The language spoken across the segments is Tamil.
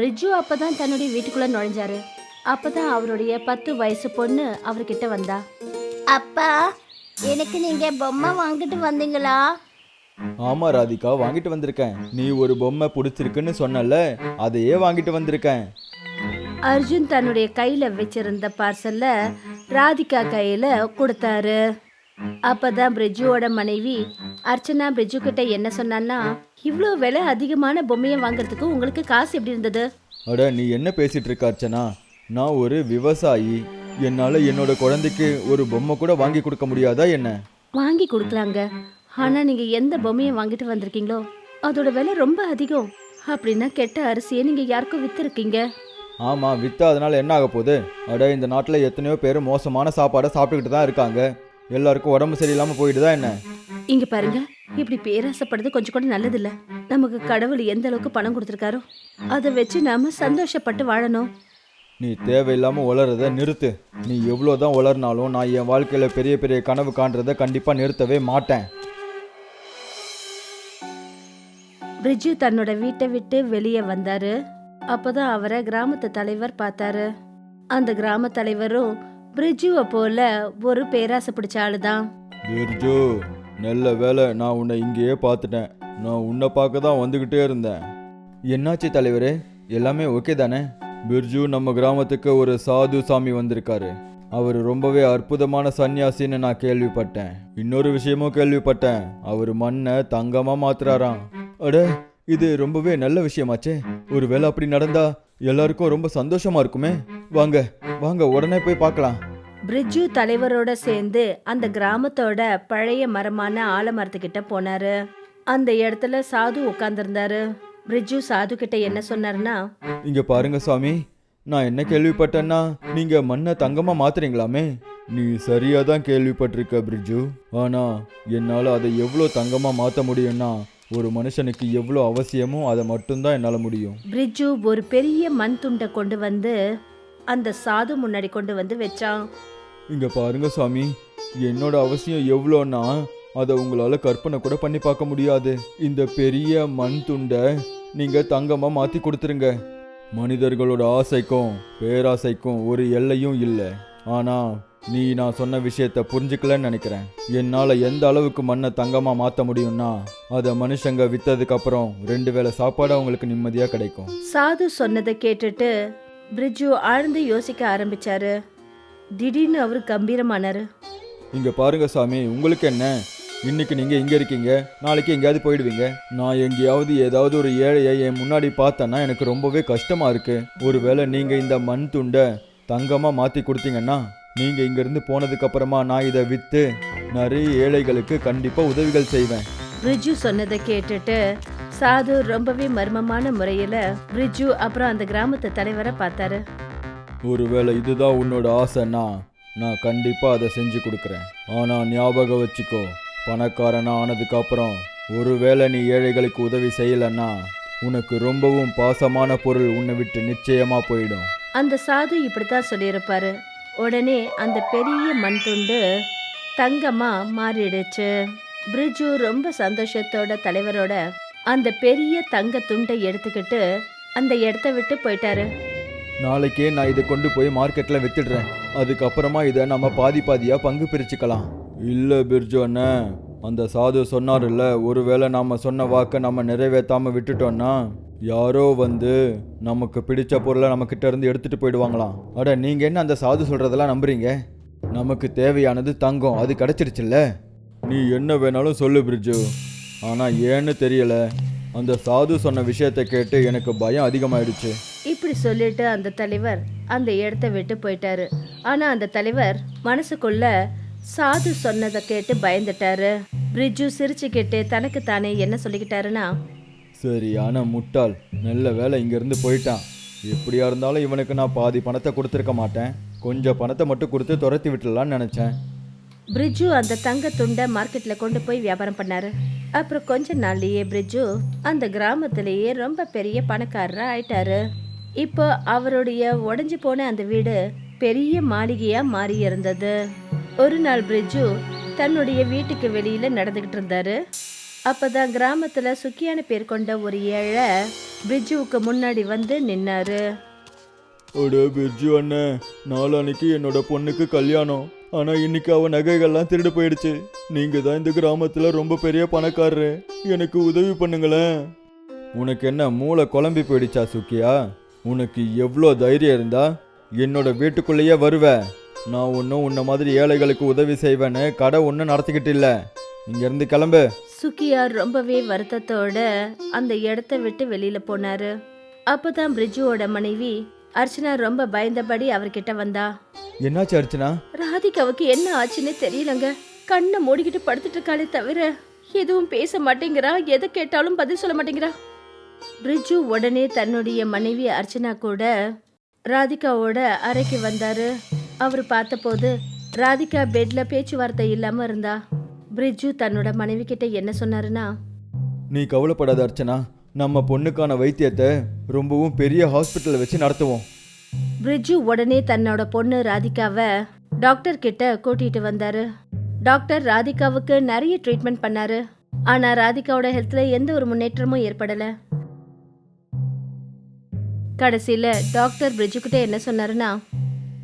பிரிட்ஜு அப்பதான் தன்னுடைய வீட்டுக்குள்ள நுழைஞ்சாரு. அப்பதான் அவருடைய பத்து வயசு பொண்ணு அவர்கிட்ட வந்தா. அப்பா எனக்கு நீங்க பொம்மை வாங்கிட்டு வந்தீங்களா? ஆமா ராதிகா வாங்கிட்டு வந்திருக்கேன். நீ ஒரு பொம்மை பிடிச்சிருக்குன்னு சொன்னல அதையே வாங்கிட்டு வந்திருக்கேன். அர்ஜுன் தன்னுடைய கையில வச்சிருந்த பார்சல்ல ராதிகா கையில கொடுத்தாரு. அப்பதான் பிரிட்ஜுவோட மனைவி அர்ச்சனா பிரிட்ஜு கிட்ட என்ன சொன்னான்னா இவ்வளோ விலை அதிகமான பொம்மையை வாங்குறதுக்கு உங்களுக்கு காசு எப்படி இருந்தது? அட நீ என்ன பேசிட்டு இருக்க அர்ச்சனா? நான் ஒரு விவசாயி. என்னால என்னோட குழந்தைக்கு ஒரு பொம்மை கூட வாங்கி கொடுக்க முடியாதா என்ன? வாங்கி கொடுக்கலாங்க. ஆனா நீங்க எந்த பொம்மையை வாங்கிட்டு வந்திருக்கீங்களோ அதோட விலை ரொம்ப அதிகம். அப்படின்னா கெட்ட அரிசியை நீங்க யாருக்கும் வித்துருக்கீங்க. ஆமா வித்தா அதனால என்ன ஆக போகுது? அட இந்த நாட்டில் எத்தனையோ பேர் மோசமான சாப்பாடை சாப்பிட்டுக்கிட்டு தான் இருக்காங்க. எல்லாருக்கும் உடம்பு சரியில்லாம போயிடுதா என்ன? இங்க பாருங்க இப்படி பேராசப்படுறது கொஞ்சம் கூட நல்லதில்ல. நமக்கு கடவுள் எந்த அளவுக்கு பணம் கொடுத்துருக்காரோ அதை வச்சு நாம சந்தோஷப்பட்டு வாழணும். நீ தேவையில்லாம உளறத நிறுத்து. நீ எவ்வளோதான் உளர்னாலும் நான் என் வாழ்க்கையில பெரிய பெரிய கனவு காண்றதை கண்டிப்பா நிறுத்தவே மாட்டேன். பிரிட்ஜு தன்னோட வீட்டை விட்டு வெளியே வந்தாரு. அப்பதான் அவரை கிராமத்து தலைவர் பார்த்தாரு. அந்த கிராம தலைவரும் பிரிட்ஜுவை போல ஒரு பேராசை பிடிச்ச ஆளுதான். பிர்ஜு நல்ல வேலை நான் உன்னை இங்கேயே பார்த்துட்டேன். நான் உன்னை பார்க்க தான் வந்துக்கிட்டே இருந்தேன். என்னாச்சு தலைவரே? எல்லாமே ஓகே தானே? பிர்ஜு நம்ம கிராமத்துக்கு ஒரு சாது சாமி வந்திருக்காரு. அவர் ரொம்பவே அற்புதமான சன்னியாசின்னு நான் கேள்விப்பட்டேன். இன்னொரு விஷயமும் கேள்விப்பட்டேன். அவர் மண்ணை தங்கமாக மாத்துறாராம். அட இது ரொம்பவே நல்ல விஷயமாச்சே. ஒருவேளை அப்படி நடந்தா எல்லாருக்கும் ரொம்ப சந்தோஷமா இருக்குமே? வாங்க வாங்க உடனே போய் பார்க்கலாம். பிரிட்ஜு தலைவரோட சேர்ந்து அந்த கிராமத்தோட பழைய மரமான ஆலமரத்துக்கிட்ட போனாரு. அந்த இடத்துல சாது உட்கார்ந்திருந்தாரு. பிரிட்ஜு சாது கிட்ட என்ன சொன்னாருன்னா இங்க பாருங்க சுவாமி நான் என்ன கேள்விப்பட்டேன்னா நீங்க மண்ணை தங்கமா மாத்துறீங்களாமே? நீ சரியா தான் கேள்விப்பட்டிருக்க பிரிட்ஜு. ஆனா என்னால அதை எவ்வளோ தங்கமா மாத்த முடியும்னா ஒரு மனுஷனுக்கு எவ்வளோ அவசியமோ அதை மட்டும்தான் என்னால முடியும். பிரிட்ஜு ஒரு பெரிய மண் துண்டை கொண்டு வந்து அந்த சாது முன்னாடி கொண்டு வந்து வச்சான். இங்க பாருங்க சுவாமி என்னோட அவசியம் எவ்வளோன்னா அதை உங்களால கற்பனை கூட பண்ணி பார்க்க முடியாது. இந்த பெரிய மண் துண்டை நீங்க தங்கமா மாத்தி கொடுத்துருங்க. மனிதர்களோட ஆசைக்கும் பேராசைக்கும் ஒரு எல்லையும் இல்லை. ஆனா நீ நான் சொன்ன விஷயத்த புரிஞ்சுக்கலன்னு நினைக்கிறேன். என்னால எந்த அளவுக்கு மண்ணை தங்கமா மாத்த முடியும்னா அதை மனுஷங்க வித்ததுக்கு அப்புறம் ரெண்டு வேளை சாப்பாடு அவங்களுக்கு நிம்மதியா கிடைக்கும். சாது சொன்னதை கேட்டுட்டு பிரிட்ஜு ஆழ்ந்து யோசிக்க ஆரம்பிச்சாரு. திடீர்னு அவர் கம்பீரமானாரு. இங்க பாருங்க சாமி உங்களுக்கு என்ன? இன்னைக்கு நீங்க இங்க இருக்கீங்க நாளைக்கு எங்கேயாவது போயிடுவீங்க. நான் எங்கேயாவது ஏதாவது ஒரு ஏழையை என் முன்னாடி பார்த்தேன்னா எனக்கு ரொம்பவே கஷ்டமா இருக்கு. ஒருவேளை நீங்க இந்த மண் துண்டை தங்கமா மாத்தி கொடுத்தீங்கன்னா நீங்க இங்க இருந்து போனதுக்கு அப்புறமா நான் இதை வித்து நிறைய ஏழைகளுக்கு கண்டிப்பா உதவிகள் செய்வேன். பிரிட்ஜு சொன்னதை கேட்டுட்டு சாது ரொம்பவே மர்மமான முறையில பிரிட்ஜு அப்புறம் அந்த கிராமத்து தலைவரை பார்த்தாரு. ஒருவேளை இதுதான் உன்னோட ஆசைன்னா நான் கண்டிப்பா அதை செஞ்சு கொடுக்குறேன். ஆனா ஞாபகம் வச்சுக்கோ பணக்காரனா ஆனதுக்கு அப்புறம் ஒருவேளை நீ ஏழைகளுக்கு உதவி செய்யலைன்னா உனக்கு ரொம்பவும் பாசமான பொருள் உன்னை விட்டு நிச்சயமா போயிடும். அந்த சாது இப்படித்தான் சொல்லியிருப்பாரு. உடனே அந்த பெரிய மண் துண்டு தங்கமா மாறிடுச்சு. பிரிட்ஜு ரொம்ப சந்தோஷத்தோட தலைவரோட அந்த பெரிய தங்க துண்டை எடுத்துக்கிட்டு அந்த இடத்த விட்டு போயிட்டாரு. நாளைக்கே நான் இதை கொண்டு போய் மார்க்கெட்ல வித்துடுறேன். அதுக்கப்புறமா இதை நம்ம பாதி பாதியா பங்கு பிரிச்சுக்கலாம். இல்ல பிர்ஜு அண்ணன் அந்த சாது சொன்னார்ல ஒருவேளை நாம சொன்ன வாக்கை நம்ம நிறைவேற்றாம விட்டுட்டோம்னா யாரோ வந்து நமக்கு பிடிச்ச பொருளை நம்ம கிட்ட இருந்து எடுத்துட்டு போயிடுவாங்களாம். அட நீங்க என்ன அந்த சாது சொல்றதெல்லாம் நம்புறீங்க? நமக்கு தேவையானது தங்கம் அது கிடைச்சிருச்சுல்ல? நீ என்ன வேணாலும் சொல்லு பிரிட்ஜு ஆனா ஏன்னு தெரியல. அந்த சாது சொன்ன விஷயத்தை கேட்டு எனக்கு பயம் அதிகமாயிடுச்சு. இப்படி சொல்லிட்டு அந்த தலைவர் அந்த இடத்த விட்டு போயிட்டாரு. ஆனா அந்த தலைவர் மனசுக்குள்ள சாது சொன்னதை கேட்டு பயந்துட்டாரு. பிரிட்ஜு சிரிச்சுக்கிட்டு தனக்கு தானே என்ன சொல்லிக்கிட்டாருன்னா சரியான முட்டாள். நல்ல வேலை இங்கேருந்து போயிட்டான். எப்படியா இருந்தாலும் இவனுக்கு நான் பாதி பணத்தை கொடுத்துருக்க மாட்டேன். கொஞ்சம் பணத்தை மட்டும் கொடுத்து துரத்தி விட்டுடலான்னு நினச்சேன். பிரிட்ஜு அந்த தங்க துண்டை மார்க்கெட்டில் கொண்டு போய் வியாபாரம் பண்ணாரு. அப்புறம் கொஞ்ச நாள்லயே பிரிட்ஜு அந்த கிராமத்திலேயே ரொம்ப பெரிய பணக்காரரா ஆயிட்டாரு. இப்போ அவருடைய உடஞ்சி போன அந்த வீடு பெரிய மாளிகையா மாறி இருந்தது. ஒரு நாள் பிரிட்ஜு தன்னுடைய வீட்டுக்கு வெளியில நடந்துகிட்டு இருந்தாரு. அப்பதான் கிராமத்துல சுக்கியான பேர் கொண்ட ஒரு ஏழை பிரிட்ஜுவுக்கு முன்னாடி வந்து நின்னாரு. அட பிர்ஜு அண்ணன் நாளானிக்கு என்னோட பொண்ணுக்கு கல்யாணம். ஆனால் இன்னைக்கு அவன் நகைகள்லாம் திருடு போயிடுச்சு. நீங்கள் தான் இந்த கிராமத்தில் ரொம்ப பெரிய பணக்காரரு. எனக்கு உதவி பண்ணுங்களேன். உனக்கு என்ன மூளை குழம்பி போயிடுச்சா சுக்கியா? உனக்கு எவ்வளோ தைரியம் இருந்தா என்னோட வீட்டுக்குள்ளேயே வருவேன் நான் ஒன்றும் உன்ன மாதிரி ஏழைகளுக்கு உதவி செய்வேன்னு கடை ஒன்றும் நடத்திக்கிட்டு இல்லை. இங்கேருந்து கிளம்பு. சுக்கியா ரொம்பவே வருத்தத்தோட அந்த இடத்த விட்டு வெளியில போனாரு. அப்பதான் பிரிட்ஜுவோட மனைவி அர்ச்சனா ரொம்ப பயந்தபடி அவர்கிட்ட வந்தா. என்னாச்சு அர்ச்சனா? ராதிகாவுக்கு என்ன ஆச்சுன்னு தெரியலங்க. கண்ணை மூடிக்கிட்டு படுத்துட்டு இருக்காளே தவிர எதுவும் பேச மாட்டேங்கிறா. எதை கேட்டாலும் பதில் சொல்ல மாட்டேங்கிறா. பிரிட்ஜு உடனே தன்னுடைய மனைவி அர்ச்சனா கூட ராதிகாவோட அறைக்கு வந்தாரு. அவர் பார்த்தபோது ராதிகா பெட்ல பேச்சுவார்த்தை இல்லாம இருந்தா. பிரிட்ஜு தன்னோட மனைவி கிட்ட என்ன சொன்னாருன்னா நீ கவலைப்படாத அர்ச்சனா. நம்ம பொண்ணுக்கான வைத்தியத்தை ரொம்பவும் பெரிய ஹாஸ்பிட்டல் வச்சு நடத்துவோம். பிரிட்ஜு உடனே தன்னோட பொண்ணு ராதிகாவை டாக்டர் கிட்ட கூட்டிட்டு வந்தாரு. டாக்டர் ராதிகாவுக்கு நிறைய ட்ரீட்மெண்ட் பண்ணாரு. ஆனா ராதிகாவோட ஹெல்த்ல எந்த ஒரு முன்னேற்றமும் ஏற்படல. கடைசியில டாக்டர் பிரிட்ஜு கிட்ட என்ன சொன்னாருன்னா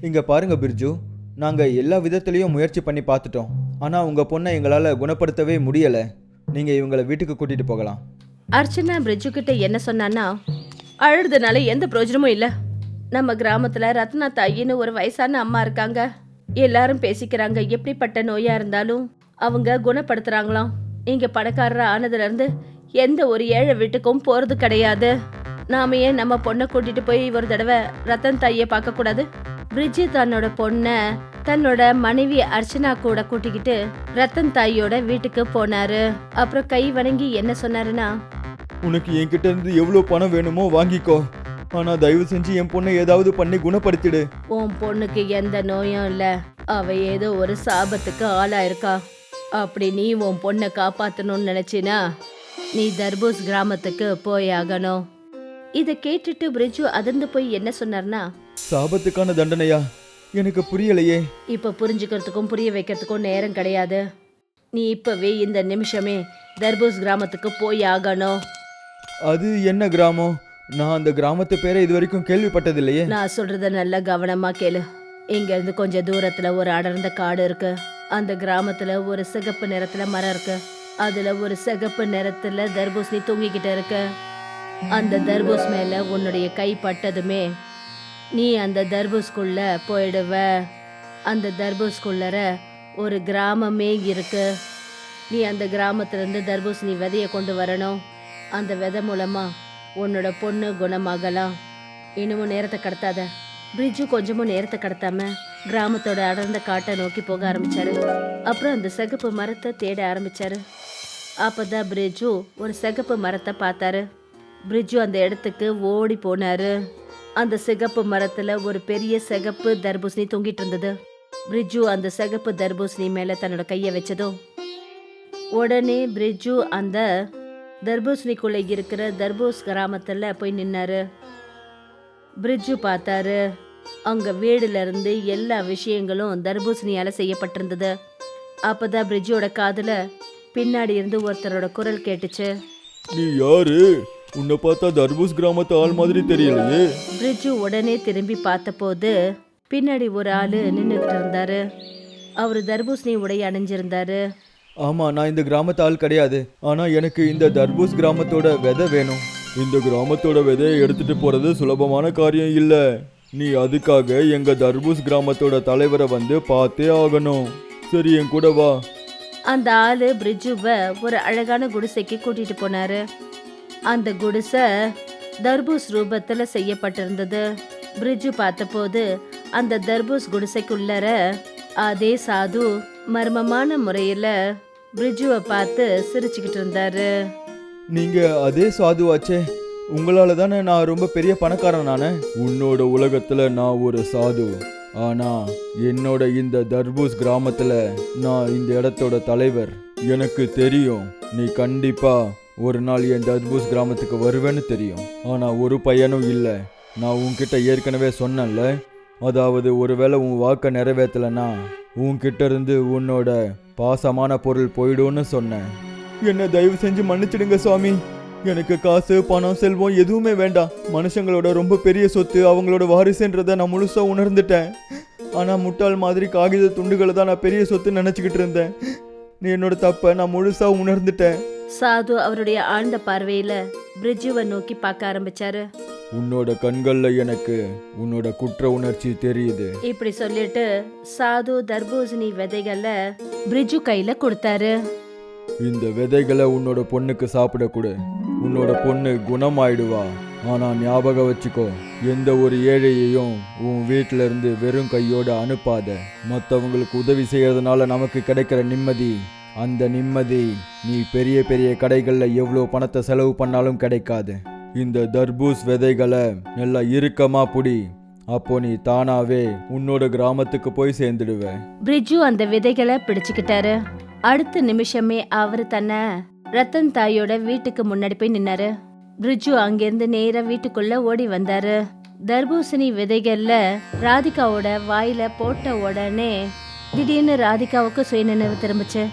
இங்க பாருங்க பிர்ஜு நாங்க எல்லா விதத்துலயும் முயற்சி பண்ணி பார்த்துட்டோம். ஆனா உங்க பொண்ணை எங்களால குணப்படுத்தவே முடியல. நீங்க இவங்கள வீட்டுக்கு கூட்டிட்டு போகலாம். அர்ச்சனா பிரிட்ஜு கிட்ட என்ன சொன்னான்னா அழுதுனால எந்த பிரயோஜனமும் இல்ல. நம்ம கிராமத்துல ரத்னா தாயின்னு ஒரு வயசான அம்மா இருக்காங்க. எல்லாரும் பேசிக்கிறாங்க எப்படிப்பட்ட நோயா இருந்தாலும் அவங்க குணப்படுத்துறாங்களாம். இங்க பணக்காரர் ஆனதுல இருந்து எந்த ஒரு ஏழை வீட்டுக்கும் போறது கிடையாது. நாம ஏன் நம்ம பொண்ணை கூட்டிட்டு போய் ஒரு தடவை ரத்தன் தாயை பார்க்க கூடாது? பிரிட்ஜு தன்னோட பொண்ணை தன்னோட மனைவி அர்ச்சனா கூட கூட்டிக்கிட்டு ரத்தன் தாயோட வீட்டுக்கு போனாரு. அப்புறம் கை வணங்கி என்ன சொன்னாருன்னா உனக்கு என்கிட்ட இருந்து எவ்வளவு பணம் வேணுமோ வாங்கிக்கோ. ஆனா தயவு செஞ்சு என் பொண்ணை ஏதாவது பண்ணி குணப்படுத்திடு. உன் பொண்ணுக்கு எந்த நோயும் இல்ல. அவ ஏதோ ஒரு சாபத்துக்கு ஆளாயிருக்கா அப்படி நீ உன் பொண்ணை காப்பாத்தணும்னு நினைச்சினா நீ தர்பூஸ் கிராமத்துக்கு போய் ஆகணும். இதை கேட்டுட்டு பிரிட்ஜு அதிர்ந்து போய் என்ன சொன்னார்னா சாபத்துக்கான தண்டனையா? எனக்கு புரியலையே. இப்ப புரிஞ்சுக்கிறதுக்கும் புரிய வைக்கிறதுக்கும் நேரம் கிடையாது. நீ இப்பவே இந்த நிமிஷமே தர்பூஸ் கிராமத்துக்கு போய் ஆகணும். அது என்ன கிராமம்? நான் அந்த கிராமத்து பேரை இது வரைக்கும் கேள்விப்பட்டதில்லையே. நான் சொல்றத நல்லா கவனமா கேளு. இங்க இருந்து கொஞ்சம் தூரத்துல ஒரு அடர்ந்த காடு இருக்கு. அந்த கிராமத்துல ஒரு சிகப்பு நிறத்துல மரம் இருக்கு. அதுல ஒரு சிகப்பு நிறத்துல தர்பூசணி தூங்கிக்கிட்டு இருக்கு. அந்த தர்பூஸ் மேல உன்னுடைய கை பட்டதுமே நீ அந்த தர்பூஸ்குள்ள போயிடுவ. அந்த தர்பூஸ்குள்ளர ஒரு கிராமமே இருக்கு. நீ அந்த கிராமத்துல இருந்து தர்பூசணி விதைய கொண்டு வரணும். அந்த விதை மூலமா உன்னோட பொண்ணு குணமாகலாம் இன்னமும் நேரத்தை கடத்தாத. பிரிட்ஜு கொஞ்சமும் நேரத்தை கடத்தாம கிராமத்தோட அடர்ந்த காட்டை நோக்கி போக ஆரம்பிச்சாரு. அப்புறம் அந்த சிகப்பு மரத்தை தேட ஆரம்பிச்சாரு. அப்பதான் பிரிட்ஜு ஒரு சிகப்பு மரத்தை பார்த்தாரு. பிரிட்ஜு அந்த இடத்துக்கு ஓடி போனாரு. அந்த சிகப்பு மரத்துல ஒரு பெரிய சிகப்பு தர்பூசணி தொங்கிட்டு இருந்தது. பிரிட்ஜு அந்த சிகப்பு தர்பூசணி மேல தன்னோட கையை வச்சதும் உடனே பிரிட்ஜு அந்த தர்பூசணிக்குள்ள இருக்கிற தர்பூஸ் கிராமத்துல போய் நின்னாரு. பிரிட்ஜு பார்த்தாரு. அங்க வீடுல இருந்து எல்லா விஷயங்களும் தர்பூசணியால செய்யப்பட்டிருந்தது. அப்பதான் பிரிட்ஜோட காதுல பின்னாடி இருந்து ஒருத்தரோட குரல் கேட்டுச்சு. நீ யாரு? உன்னை பார்த்தா தர்பூஸ் கிராமத்து ஆள் மாதிரி தெரியலையே. பிரிட்ஜு உடனே திரும்பி பார்த்தபோது பின்னாடி ஒரு ஆளு நின்றுட்டு இருந்தாரு. அவரு தர்பூசணி உடை அணிஞ்சிருந்தாரு. ஆமா நான் இந்த கிராமத்து ஆள் கிடையாது. ஆனா எனக்கு இந்த தர்பூஸ் கிராமத்தோட விதை வேணும். இந்த கிராமத்தோட விதையை எடுத்துட்டு போறது சுலபமான காரியம் இல்ல. நீ அதுக்காக எங்க தர்பூஸ் கிராமத்தோட தலைவரை வந்து பார்த்தே ஆகணும். சரி என் கூட வா. அந்த ஆளு பிரிட்ஜுவை ஒரு அழகான குடிசைக்கு கூட்டிட்டு போனாரு. அந்த குடிசை தர்பூஸ் ரூபத்துல செய்யப்பட்டிருந்தது. பிரிட்ஜு பார்த்தபோது அந்த தர்பூஸ் குடிசைக்குள்ளர அதே சாது மர்மமான முறையில பிரிட்ஜுவை பார்த்து சிரிச்சுக்கிட்டு இருந்தாரு. நீங்க அதே சாதுவாச்சே. உங்களால தானே நான் ரொம்ப பெரிய பணக்காரன் நானே. உன்னோட உலகத்துல நான் ஒரு சாது. ஆனா என்னோட இந்த தர்பூஸ் கிராமத்துல நான் இந்த இடத்தோட தலைவர். எனக்கு தெரியும் நீ கண்டிப்பா ஒரு நாள் என் தர்பூஸ் கிராமத்துக்கு வருவேன்னு தெரியும். ஆனா ஒரு பையனும் இல்லை. நான் உன்கிட்ட ஏற்கனவே சொன்னேன்ல. அதாவது ஒருவேளை உன் வாக்கை நிறைவேற்றலைன்னா உன்கிட்ட இருந்து உன்னோட பாசமான பொருள் போயிடும்னு சொன்னேன். என்ன தயவு செஞ்சு மன்னிச்சிடுங்க சுவாமி. எனக்கு காசு பணம் செல்வம் எதுவுமே வேண்டாம். மனுஷங்களோட ரொம்ப பெரிய சொத்து அவங்களோட வாரிசுன்றதை நான் முழுசாக உணர்ந்துட்டேன். ஆனால் முட்டாள் மாதிரி காகித துண்டுகளை தான் நான் பெரிய சொத்து நினச்சிக்கிட்டு இருந்தேன். நீ என்னோட தப்பை நான் முழுசாக உணர்ந்துட்டேன். சாது அவருடைய ஆழ்ந்த பார்வையில் பிரிட்ஜுவை நோக்கி பார்க்க ஆரம்பிச்சாரு. உன்னோட கண்கள்ல எனக்கு உன்னோட குற்ற உணர்ச்சி தெரியுது. இப்படி சொல்லிட்டு சாது தர்பூசணி விதைகளை பிரிட்ஜு கையில கொடுத்தாரு. இந்த விதைகளை உன்னோட பொண்ணுக்கு சாப்பிட கொடு. உன்னோட பொண்ணு குணமாயிடுவா. ஆனா ஞாபகம் வச்சுக்கோ எந்த ஒரு ஏழையையும் உன் வீட்டில இருந்து வெறும் கையோட அனுப்பாத. மற்றவங்களுக்கு உதவி செய்யறதுனால நமக்கு கிடைக்கிற நிம்மதி அந்த நிம்மதி நீ பெரிய பெரிய கடைகளில் எவ்வளோ பணத்தை செலவு பண்ணாலும் கிடைக்காது. இந்த தர்பூஸ் விதைகளை நல்லா இறுக்கமா புடி. அப்போ நீ தானாவே உன்னோட கிராமத்துக்கு போய் சேர்ந்துடுவ. பிரிட்ஜு அந்த விதைகளை பிடிச்சுக்கிட்டாரு. அடுத்த நிமிஷமே அவரு தன்னை ரத்தன் தாயோட வீட்டுக்கு முன்னாடி போய் நின்னாரு. பிரிட்ஜு அங்கிருந்து நேரா வீட்டுக்குள்ள ஓடி வந்தாரு. தர்பூசணி விதைகள்ல ராதிகாவோட வாயில போட்ட உடனே திடீர்னு ராதிகாவுக்கு சுயநினைவு திரும்பிச்சு.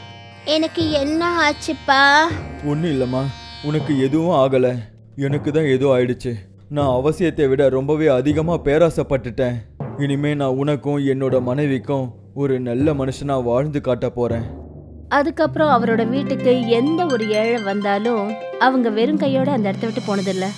எனக்கு என்ன ஆச்சுப்பா? ஒன்றும் இல்லைம்மா. உனக்கு எதுவும் ஆகலை. எனக்கு தான் ஏதோ ஆயிடுச்சு. நான் அவசியத்தை விட ரொம்பவே அதிகமாக பேராசைப்பட்டுட்டேன். இனிமே நான் உனக்கும் என்னோட மனைவிக்கும் ஒரு நல்ல மனுஷனா வாழ்ந்து காட்ட போறேன். அதுக்கப்புறம் அவரோட வீட்டுக்கு எந்த ஒரு ஏழை வந்தாலும் அவங்க வெறும் கையோட அந்த இடத்த விட்டு போனதில்லை.